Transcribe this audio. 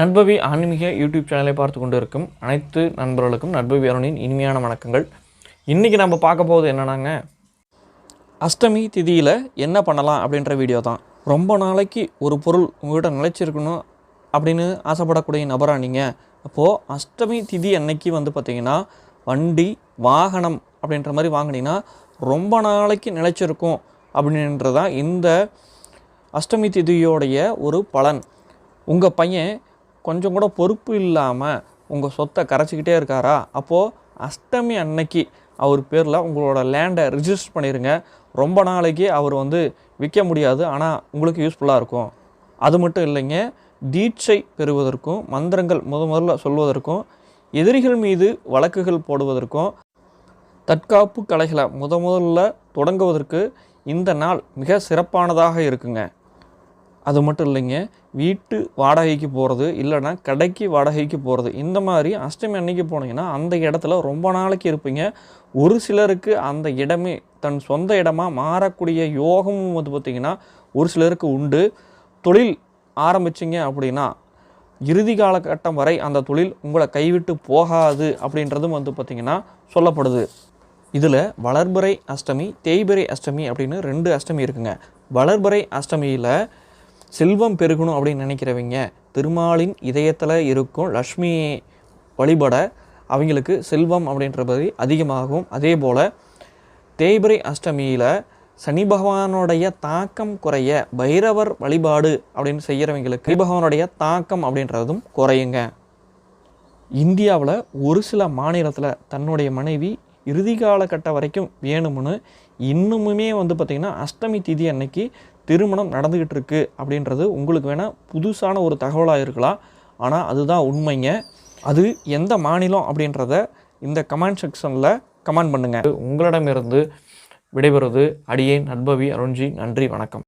நண்பவி ஆன்மீக யூடியூப் சேனலை பார்த்து கொண்டு இருக்கும் அனைத்து நண்பர்களுக்கும் நண்பவி அருணின் இனிமையான வணக்கங்கள். இன்றைக்கி நம்ம பார்க்க போகிறது என்னென்னாங்க? அஷ்டமி திதியில் என்ன பண்ணலாம் அப்படின்ற வீடியோ தான். ரொம்ப நாளைக்கு ஒரு பொருள் உங்கள்கிட்ட நிலைச்சிருக்கணும் அப்படின்னு ஆசைப்படக்கூடிய நபரா நீங்கள் அப்போது அஷ்டமி திதி அன்னைக்கு வந்து பார்த்திங்கன்னா வண்டி வாகனம் அப்படின்ற மாதிரி வாங்கினீங்கன்னா ரொம்ப நாளைக்கு நிலைச்சிருக்கும் அப்படின்றதான் இந்த அஷ்டமி திதியோடைய ஒரு பலன். உங்கள் பையன் கொஞ்சம் கூட பொறுப்பு இல்லாமல் உங்கள் சொத்தை கரைச்சிக்கிட்டே இருக்காரா? அப்போது அஷ்டமி அன்னைக்கு அவர் பேரில் உங்களோட லேண்டை ரிஜிஸ்டர் பண்ணிடுங்க ரொம்ப நாளைக்கு அவர் வந்து விற்க முடியாது. ஆனால் உங்களுக்கு யூஸ்ஃபுல்லாக இருக்கும். அது மட்டும் இல்லைங்க தீட்சை பெறுவதற்கும் மந்திரங்கள் முத முதல்ல சொல்வதற்கும் எதிரிகள் மீது வழக்குகள் போடுவதற்கும் தற்காப்பு கலைகளை முத முதல்ல தொடங்குவதற்கு இந்த நாள் மிக சிறப்பானதாக இருக்குங்க. அது மட்டும் இல்லைங்க வீட்டு வாடகைக்கு போகிறது இல்லைன்னா கடைக்கு வாடகைக்கு போகிறது இந்த மாதிரி அஷ்டமி அன்னைக்கு போனீங்கன்னா அந்த இடத்துல ரொம்ப நாளைக்கு இருப்பீங்க. ஒரு சிலருக்கு அந்த இடமே தன் சொந்த இடமாக மாறக்கூடிய யோகமும் வந்து பார்த்திங்கன்னா ஒரு சிலருக்கு உண்டு. தொழில் ஆரம்பிச்சிங்க அப்படின்னா இறுதி காலகட்டம் வரை அந்த தொழில் உங்களை கைவிட்டு போகாது அப்படின்றதும் வந்து பார்த்திங்கன்னா சொல்லப்படுது. இதில் வளர்பிறை அஷ்டமி தேய்பிறை அஷ்டமி அப்படின்னு ரெண்டு அஷ்டமி இருக்குங்க. வளர்பிறை அஷ்டமியில் செல்வம் பெருகணும் அப்படின்னு நினைக்கிறவங்க திருமாலின் இதயத்தில் இருக்கும் லக்ஷ்மியை வழிபட அவங்களுக்கு செல்வம் அப்படின்ற பதி அதிகமாகும். அதே போல் தேய்பிரை அஷ்டமியில் சனி பகவானுடைய தாக்கம் குறைய பைரவர் வழிபாடு அப்படின்னு செய்கிறவங்களுக்கு சனி பகவானுடைய தாக்கம் அப்படின்றதும் குறையுங்க. இந்தியாவில் ஒரு சில மாநிலத்தில் தன்னுடைய மனைவி இறுதி காலகட்ட வரைக்கும் வேணும்னு இன்னுமுமே வந்து பார்த்திங்கன்னா அஷ்டமி திதி அன்னைக்கு திருமணம் நடந்துக்கிட்டு இருக்குது அப்படின்றது உங்களுக்கு வேணால் புதுசான ஒரு தகவலாக இருக்கலாம். ஆனால் அதுதான் உண்மைங்க. அது எந்த மாநிலம் அப்படின்றத இந்த கமெண்ட் செக்ஷனில் கமெண்ட் பண்ணுங்கள் உங்களிடமிருந்து விடைபெறுவது அடியேன் நண்பவி அருண்ஜி. நன்றி வணக்கம்.